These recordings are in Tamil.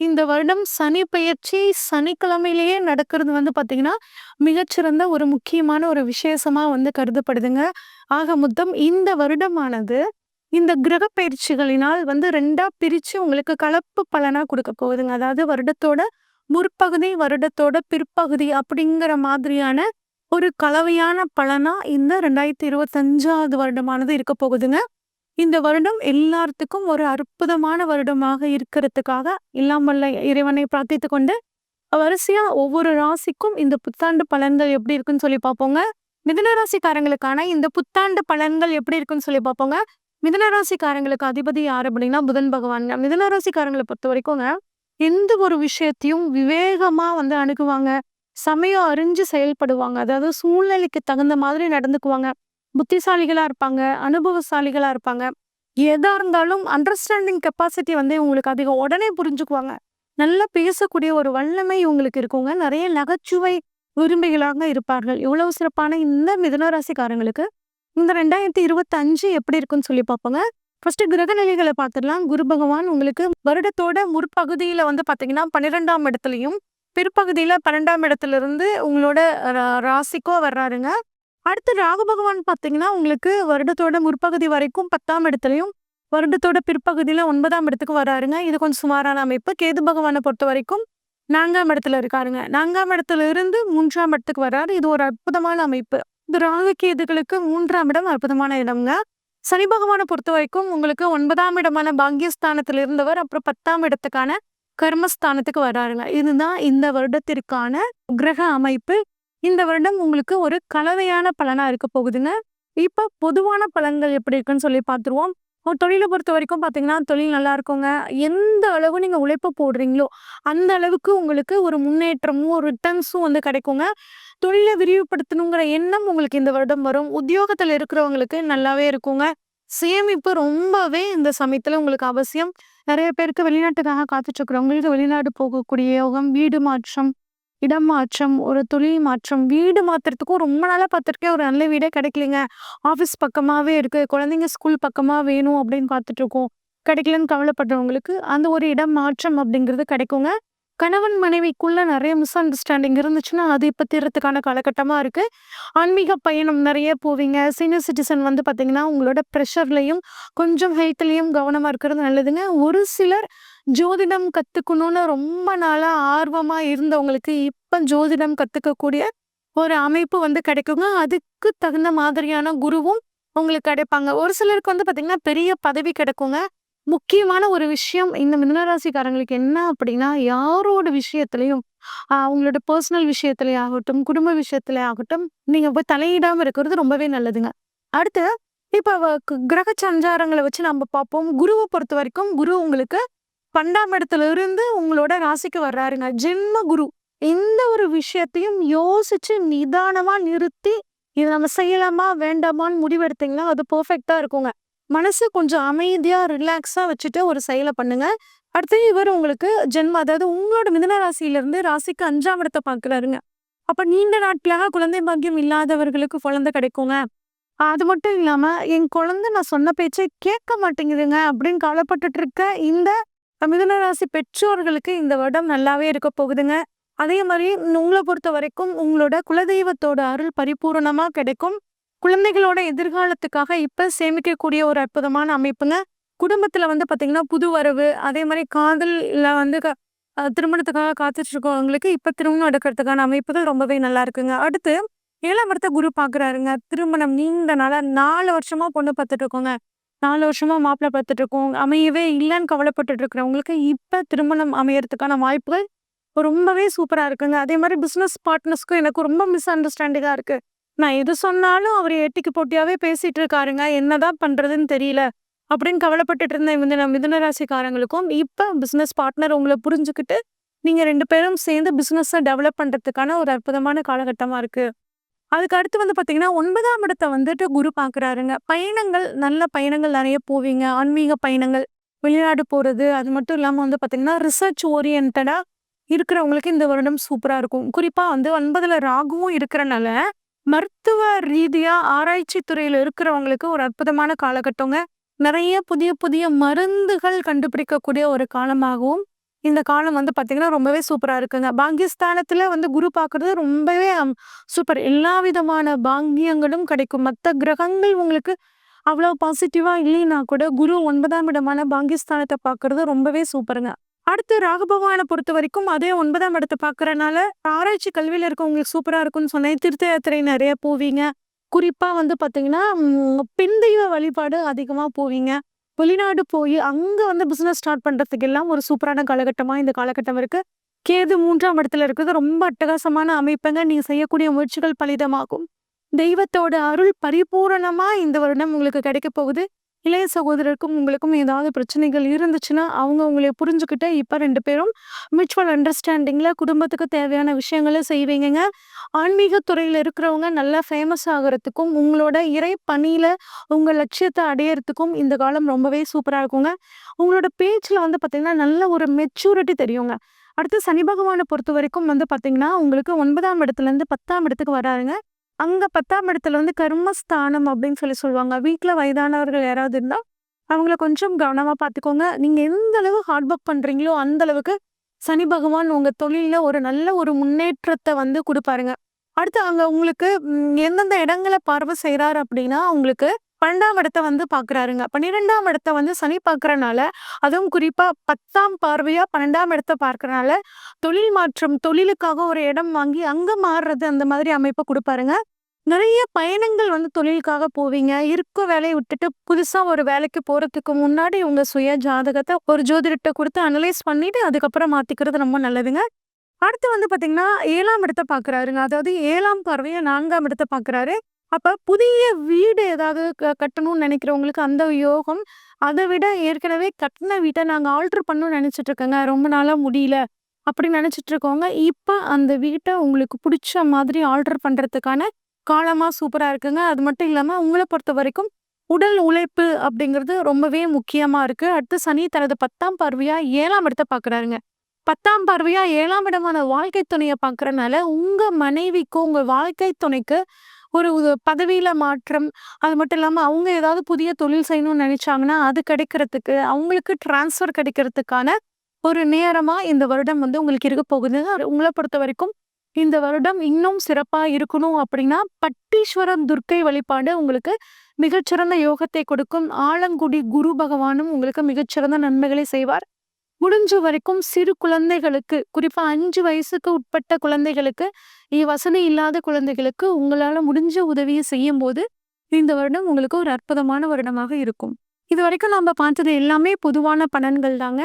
இந்த வருடம் சனி பெயர்ச்சி சனிக்கிழமையிலேயே நடக்கிறது வந்து பார்த்திங்கன்னா மிகச்சிறந்த ஒரு முக்கியமான ஒரு விசேஷமாக வந்து கருதப்படுதுங்க. ஆக மொத்தம் இந்த வருடமானது இந்த கிரக பயிற்சிகளினால் வந்து ரெண்டா பிரித்து உங்களுக்கு கலப்பு பலனாக கொடுக்க போகுதுங்க. அதாவது வருடத்தோட முற்பகுதி வருடத்தோட பிற்பகுதி அப்படிங்கிற மாதிரியான ஒரு கலவையான பலனா இந்த ரெண்டாயிரத்தி இருபத்தஞ்சாவது வருடமானது இருக்க போகுதுங்க. இந்த வருடம் எல்லாத்துக்கும் ஒரு அற்புதமான வருடமாக இருக்கிறதுக்காக இல்லாமல்ல இறைவனை பிரார்த்தித்து கொண்டு வரிசையா ஒவ்வொரு ராசிக்கும் இந்த புத்தாண்டு பலன்கள் எப்படி இருக்குன்னு சொல்லி பார்ப்போங்க. மிதனராசிக்காரங்களுக்கான இந்த புத்தாண்டு பலன்கள் எப்படி இருக்குன்னு சொல்லி பார்ப்போங்க. மிதனராசிக்காரங்களுக்கு அதிபதி யார் அப்படின்னா புதன் பகவான். மிதனராசிக்காரங்களை பொறுத்த வரைக்கும்ங்க எந்த ஒரு விஷயத்தையும் விவேகமா வந்து அணுகுவாங்க. சமயம் அறிஞ்சு செயல்படுவாங்க. அதாவது சூழ்நிலைக்கு தகுந்த மாதிரி நடந்துக்குவாங்க. புத்திசாலிகளா இருப்பாங்க அனுபவசாலிகளா இருப்பாங்க. எதா இருந்தாலும் அண்டர்ஸ்டாண்டிங் கெப்பாசிட்டி வந்து உங்களுக்கு அதிகம். உடனே புரிஞ்சுக்குவாங்க. நல்லா பேசக்கூடிய ஒரு வல்லமை உங்களுக்கு இருக்குங்க. நிறைய நகைச்சுவை விரும்பிகளாக இருப்பார்கள். இவ்வளவு சிறப்பான இந்த மிதனராசிக்காரங்களுக்கு இந்த ரெண்டாயிரத்தி இருபத்தஞ்சு எப்படி இருக்குன்னு சொல்லி பார்ப்போங்க. ஃபர்ஸ்ட் கிரகநிலைகளை பார்த்துடலாம். குரு பகவான் உங்களுக்கு வருடத்தோட முற்பகுதியில வந்து பாத்தீங்கன்னா பன்னிரெண்டாம் இடத்துலயும் பிற்பகுதியில பன்னெண்டாம் இடத்துல இருந்து உங்களோட ரா- ராசிக்கோ வர்றாருங்க. அடுத்து ராகு பகவான் பார்த்தீங்கன்னா உங்களுக்கு வருடத்தோட முற்பகுதி வரைக்கும் பத்தாம் இடத்துலையும் வருடத்தோட பிற்பகுதியில ஒன்பதாம் இடத்துக்கு வராருங்க. இது கொஞ்சம் சுமாரான அமைப்பு. கேது பகவானை பொறுத்த வரைக்கும் நான்காம் இடத்துல இருக்காருங்க. நான்காம் இடத்துல இருந்து மூன்றாம் இடத்துக்கு வர்றாரு இது ஒரு அற்புதமான அமைப்பு. இந்த ராகு கேதுகளுக்கு மூன்றாம் இடம் அற்புதமான இடம்ங்க. சனி பகவானை பொறுத்த வரைக்கும் உங்களுக்கு ஒன்பதாம் இடமான பாக்கியஸ்தானத்தில் இருந்தவர் அப்புறம் பத்தாம் இடத்துக்கான கர்மஸ்தானத்துக்கு வராருங்க. இதுதான் இந்த வருடத்திற்கான கிரக அமைப்பு. இந்த வருடம் உங்களுக்கு ஒரு கலவையான பலனா இருக்க போகுதுங்க இப்ப பொதுவான பலன்கள் எப்படி இருக்குன்னு சொல்லி பார்த்துருவோம் தொழிலை பொறுத்த வரைக்கும் பார்த்தீங்கன்னா தொழில் நல்லா இருக்குங்க. எந்த அளவு நீங்கள் உழைப்பு போடுறீங்களோ அந்த அளவுக்கு உங்களுக்கு ஒரு முன்னேற்றமும் ஒரு ரிட்டர்ன்ஸும் வந்து கிடைக்குங்க. தொழிலை விரிவுபடுத்தணுங்கிற எண்ணம் உங்களுக்கு இந்த வருடம் வரும். உத்தியோகத்தில் இருக்கிறவங்களுக்கு நல்லாவே இருக்குங்க. சேமிப்பு ரொம்பவே இந்த சமயத்தில் உங்களுக்கு அவசியம். நிறைய பேருக்கு வெளிநாட்டுக்காக காத்துட்டு இருக்கிறவங்களுக்கு வெளிநாடு போகக்கூடிய யோகம் வீடு மாற்றம் இடம் மாற்றம் ஒரு தொழில் மாற்றம் வீடு மாத்துறதுக்கும் ரொம்ப நாளாக பார்த்துருக்கேன் ஒரு நல்ல வீடே கிடைக்கலைங்க. ஆஃபீஸ் பக்கமாகவே இருக்குது குழந்தைங்க ஸ்கூல் பக்கமாக வேணும் அப்படின்னு பார்த்துட்ருக்கோம் கிடைக்கலன்னு கவலைப்படுறவங்களுக்கு அந்த ஒரு இடம் மாற்றம் அப்படிங்கிறது கிடைக்குங்க. கணவன் மனைவிக்குள்ள நிறைய மிஸ் அண்டர்ஸ்டாண்டிங் இருந்துச்சுன்னா அது இப்போ தீர்றதுக்கான காலகட்டமாக இருக்குது ஆன்மீக பயணம் நிறைய போவீங்க. சீனியர் சிட்டிசன் வந்து பார்த்திங்கன்னா உங்களோட ப்ரெஷர்லையும் கொஞ்சம் ஹெல்த்லேயும் கவனமாக இருக்கிறது நல்லதுங்க. ஒரு சிலர் ஜோதிடம் கத்துக்கணும்னு ரொம்ப நாளா ஆர்வமா இருந்தவங்களுக்கு இப்ப ஜோதிடம் கத்துக்கக்கூடிய ஒரு அமைப்பு வந்து கிடைக்குங்க. அதுக்கு தகுந்த மாதிரியான குருவும் உங்களுக்கு கிடைப்பாங்க. ஒரு சிலருக்கு வந்து பாத்தீங்கன்னா பெரிய பதவி கிடைக்குங்க. முக்கியமான ஒரு விஷயம் இந்த மிதனராசிக்காரங்களுக்கு என்ன அப்படின்னா யாரோட விஷயத்திலையும் அவங்களோட பர்சனல் விஷயத்திலே ஆகட்டும் குடும்ப விஷயத்திலே ஆகட்டும் நீங்க போய் தலையிடாம இருக்கிறது ரொம்பவே நல்லதுங்க. அடுத்து இப்போ கிரக சஞ்சாரங்களை வச்சு நம்ம பார்ப்போம். குருவை பொறுத்த வரைக்கும் குரு உங்களுக்கு பன்னெண்டாம் இடத்துல இருந்து உங்களோட ராசிக்கு வர்றாருங்க. ஜென்ம குரு. எந்த ஒரு விஷயத்தையும் யோசிச்சு நிதானமா நிறுத்தி இதை நம்ம செய்யலாமா வேண்டாமான்னு முடிவெடுத்தீங்கன்னா அது பர்ஃபெக்டா இருக்குங்க. மனசு கொஞ்சம் அமைதியா ரிலாக்ஸா வச்சுட்டு ஒரு செயலை பண்ணுங்க. அடுத்து இவர் உங்களுக்கு ஜென்ம அதாவது உங்களோட மிதன ராசியிலிருந்து ராசிக்கு அஞ்சாம் இடத்தை பார்க்குறாருங்க. அப்போ நீண்ட நாட்களாக குழந்தை பாக்கியம் இல்லாதவர்களுக்கு குழந்தை கிடைக்குங்க. அது மட்டும் இல்லாமல் என் குழந்தை நான் சொன்ன பேச்சை கேட்க மாட்டேங்குதுங்க அப்படின்னு கவலைப்பட்டுட்டு இருக்க இந்த மிதுன ராசி பெற்றோர்களுக்கு இந்த வருடம் நல்லாவே இருக்க போகுதுங்க அதே மாதிரி உங்களை பொறுத்த வரைக்கும் உங்களோட குலதெய்வத்தோட அருள் பரிபூர்ணமாக கிடைக்கும் குழந்தைகளோட எதிர்காலத்துக்காக இப்போ சேமிக்கக்கூடிய ஒரு அற்புதமான அமைப்புங்க குடும்பத்தில் வந்து பார்த்தீங்கன்னா புது வரவு அதே மாதிரி காதலில் வந்து க- திருமணத்துக்காக காத்துட்ருக்கவங்களுக்கு இப்போ திருமணம் எடுக்கிறதுக்கான அமைப்புகள் ரொம்பவே நல்லா இருக்குங்க. அடுத்து ஏழாம் இடத்த குரு பார்க்குறாருங்க. திருமணம் நீண்ட நாளாக நாலு வருஷமாக பொண்ணு பார்த்துட்டு இருக்கோங்க. நாலு வருஷமா மாப்பிள்ளை பார்த்துட்டு இருக்கோம். அமையவே இல்லைன்னு கவலைப்பட்டுட்டு இருக்கிறவங்களுக்கு இப்ப திருமணம் அமையறதுக்கான வாய்ப்புகள் ரொம்பவே சூப்பரா இருக்குங்க. அதே மாதிரி பிசினஸ் பார்ட்னர்ஸ்க்கும் எனக்கு ரொம்ப மிஸ் அண்டர்ஸ்டாண்டிங்கா இருக்கு. நான் எது சொன்னாலும் அவர் எட்டிக்கு போட்டியாவே பேசிட்டு இருக்காருங்க. என்னதான் பண்றதுன்னு தெரியல. அப்படின்னு கவலைப்பட்டுட்டு இருந்த இந்த நம்ம மிதனராசிக்காரங்களுக்கும் இப்ப பிசினஸ் பார்ட்னர் உங்களை புரிஞ்சுக்கிட்டு நீங்க ரெண்டு பேரும் சேர்ந்து பிஸ்னஸை டெவலப் பண்றதுக்கான ஒரு அற்புதமான காலகட்டமா இருக்கு. அதுக்கு அடுத்து வந்து பார்த்தீங்கன்னா, ஒன்பதாம் இடத்தை வந்துட்டு குரு பார்க்குறாருங்க. பயணங்கள் நல்ல பயணங்கள் நிறைய போவீங்க. ஆன்மீக பயணங்கள், வெளிநாடு போகிறது அது மட்டும் இல்லாமல் வந்து பார்த்தீங்கன்னா, ரிசர்ச் ஓரியன்டாக இருக்கிறவங்களுக்கு இந்த வருடம் சூப்பராக இருக்கும். குறிப்பாக வந்து ஒன்பதில் ராகுவும் இருக்கிறனால, மருத்துவ ரீதியாக ஆராய்ச்சி துறையில் இருக்கிறவங்களுக்கு ஒரு அற்புதமான காலகட்டங்க. நிறைய புதிய புதிய மருந்துகள் கண்டுபிடிக்கக்கூடிய ஒரு காலமாகவும், இந்த காலம் வந்து பார்த்திங்கன்னா ரொம்பவே சூப்பராக இருக்குங்க. பாங்கியஸ்தானத்தில் வந்து குரு பார்க்குறது ரொம்பவே சூப்பர். எல்லா விதமான பாங்கியங்களும் கிடைக்கும். மற்ற கிரகங்கள் உங்களுக்கு அவ்வளோ பாசிட்டிவாக இல்லைன்னா கூட, குரு ஒன்பதாம் இடமான பாங்கியஸ்தானத்தை பார்க்குறது ரொம்பவே சூப்பருங்க. அடுத்து ராகு பொறுத்த வரைக்கும் அதே ஒன்பதாம் இடத்தை பார்க்குறனால ஆராய்ச்சி கல்வியில் இருக்கவங்களுக்கு சூப்பராக இருக்கும்னு சொன்னேன். தீர்த்த யாத்திரை நிறைய போவீங்க. குறிப்பாக வந்து பார்த்தீங்கன்னா, ம் பெண் தெய்வ வழிபாடு அதிகமாக போவீங்க. வெளிநாடு போயி அங்க வந்து பிசினஸ் ஸ்டார்ட் பண்றதுக்கு எல்லாம் ஒரு சூப்பரான காலகட்டமா இந்த காலகட்டம் இருக்கு. கேது மூன்றாம் இடத்துல இருக்கிறது ரொம்ப அட்டகாசமான அமைப்புங்க. நீங்கள் செய்யக்கூடிய முயற்சிகள் பலிதமாகும். தெய்வத்தோட அருள் பரிபூரணமா இந்த வருடம் உங்களுக்கு கிடைக்கப் போகுது. இளைய சகோதரருக்கும் உங்களுக்கும் ஏதாவது பிரச்சனைகள் இருந்துச்சுன்னா, அவங்க உங்களை புரிஞ்சுக்கிட்டு இப்போ ரெண்டு பேரும் மியூச்சுவல் அண்டர்ஸ்டாண்டிங்கில் குடும்பத்துக்கு தேவையான விஷயங்கள செய்வீங்கங்க. ஆன்மீக துறையில் இருக்கிறவங்க நல்லா ஃபேமஸ் ஆகிறதுக்கும் உங்களோட இறை பணியில் உங்கள் லட்சியத்தை அடையறதுக்கும் இந்த காலம் ரொம்பவே சூப்பராக இருக்குங்க. உங்களோட பேச்சில் வந்து பார்த்தீங்கன்னா, நல்ல ஒரு மெச்சூரிட்டி தெரியுங்க. அடுத்து சனி பகவானை பொறுத்த வரைக்கும் வந்து பார்த்தீங்கன்னா, உங்களுக்கு ஒன்பதாம் இடத்துலேருந்து பத்தாம் இடத்துக்கு வராருங்க. அங்கே பத்தாம் இடத்துல வந்து கர்மஸ்தானம் அப்படின்னு சொல்லி சொல்லுவாங்க. வீட்டில் வயதானவர்கள் யாராவது இருந்தால் அவங்கள கொஞ்சம் கவனமாக பார்த்துக்கோங்க. நீங்கள் எந்த அளவு ஹார்ட் ஒர்க் பண்ணுறீங்களோ அந்த அளவுக்கு சனி பகவான் உங்கள் தொழிலில் ஒரு நல்ல ஒரு முன்னேற்றத்தை வந்து கொடுப்பாருங்க அடுத்து அங்கே உங்களுக்கு எந்தெந்த இடங்களை பார்வை செய்கிறார் அப்படின்னா, உங்களுக்கு பன்னெண்டாம் இடத்தை வந்து பார்க்குறாருங்க. 12ஆம் இடத்த வந்து சனி பார்க்குறனால அதுவும் குறிப்பாக பத்தாம் பார்வையாக பன்னெண்டாம் இடத்த பார்க்குறனால தொழில் மாற்றம், தொழிலுக்காக ஒரு இடம் வாங்கி அங்கே மாறுறது அந்த மாதிரி அமைப்பை கொடுப்பாருங்க நிறைய பயணங்கள் வந்து தொழிலுக்காக போவீங்க. இருக்க வேலையை விட்டுட்டு புதுசாக ஒரு வேலைக்கு போகிறதுக்கு முன்னாடி உங்க சுய ஜாதகத்தை ஒரு ஜோதிடத்தை கொடுத்து அனலைஸ் பண்ணிட்டு, அதுக்கப்புறம் மாற்றிக்கிறது ரொம்ப நல்லதுங்க. அடுத்து வந்து பார்த்தீங்கன்னா, ஏழாம் இடத்தை பார்க்குறாருங்க. அதாவது 7ஆம் பார்வையா 4ஆம் இடத்த பார்க்குறாரு. அப்போ புதிய வீடு ஏதாவது க கட்டணும்னு நினைக்கிறவங்களுக்கு அந்த யோகம். அதை விட ஏற்கனவே கட்டின வீட்டை நாங்கள் ஆல்ட்ரு பண்ணணும்னு நினச்சிட்ருக்கோங்க ரொம்ப நாளாக முடியல. அப்படி நெனைச்சிட்டு இப்போ அந்த வீட்டை உங்களுக்கு பிடிச்ச மாதிரி ஆல்ட்ரு பண்ணுறதுக்கான காலமாக சூப்பராக இருக்குங்க. அது மட்டும் இல்லாமல் உங்களை பொறுத்த வரைக்கும் உடல் உழைப்பு அப்படிங்கிறது ரொம்பவே முக்கியமாக இருக்கு. அடுத்து சனி தனது பத்தாம் பார்வையாக ஏழாம் இடத்தை பார்க்குறாருங்க. 10ஆம் பார்வையா ஏழாம் இடமான வாழ்க்கை துணையை பார்க்கறனால, உங்க மனைவிக்கும் உங்க வாழ்க்கை துணைக்கு ஒரு பதவியில மாற்றம், அது மட்டும் இல்லாம அவங்க ஏதாவது புதிய தொழில் செய்யணும்னு நினைச்சாங்கன்னா அது கிடைக்கிறதுக்கு, அவங்களுக்கு ட்ரான்ஸ்ஃபர் கிடைக்கிறதுக்கான ஒரு நேரமா இந்த வருடம் வந்து உங்களுக்கு இருக்க போகுது உங்களை பொறுத்த வரைக்கும் இந்த வருடம் இன்னும் சிறப்பா இருக்கணும் அப்படின்னா, பட்டீஸ்வரம் துர்க்கை வழிபாடு உங்களுக்கு மிகச்சிறந்த யோகத்தை கொடுக்கும். ஆலங்குடி குரு பகவானும் உங்களுக்கு மிகச்சிறந்த நன்மைகளை செய்வார். முடிஞ்ச வரைக்கும் சிறு குழந்தைகளுக்கு, குறிப்பா அஞ்சு வயசுக்கு உட்பட்ட குழந்தைகளுக்கு, வசதி இல்லாத குழந்தைகளுக்கு உங்களால முடிஞ்ச உதவிய செய்யும்போது, இந்த வருடம் உங்களுக்கு ஒரு அற்புதமான வருடமாக இருக்கும். இது வரைக்கும் நம்ம பார்த்தது எல்லாமே பொதுவான பலன்கள் தாங்க.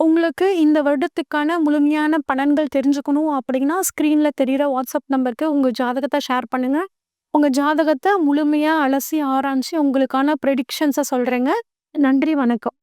உங்களுக்கு இந்த வருடத்துக்கான முழுமையான பலன்கள் தெரிஞ்சுக்கணும் அப்படின்னா, ஸ்க்ரீனில் தெரிகிற வாட்ஸ்அப் நம்பருக்கு உங்கள் ஜாதகத்தை ஷேர் பண்ணுங்கள் உங்கள் ஜாதகத்தை முழுமையாக அலசி ஆராய்ஞ்சு உங்களுக்கான ப்ரெடிக்ஷன்ஸை சொல்கிறேங்க நன்றி, வணக்கம்.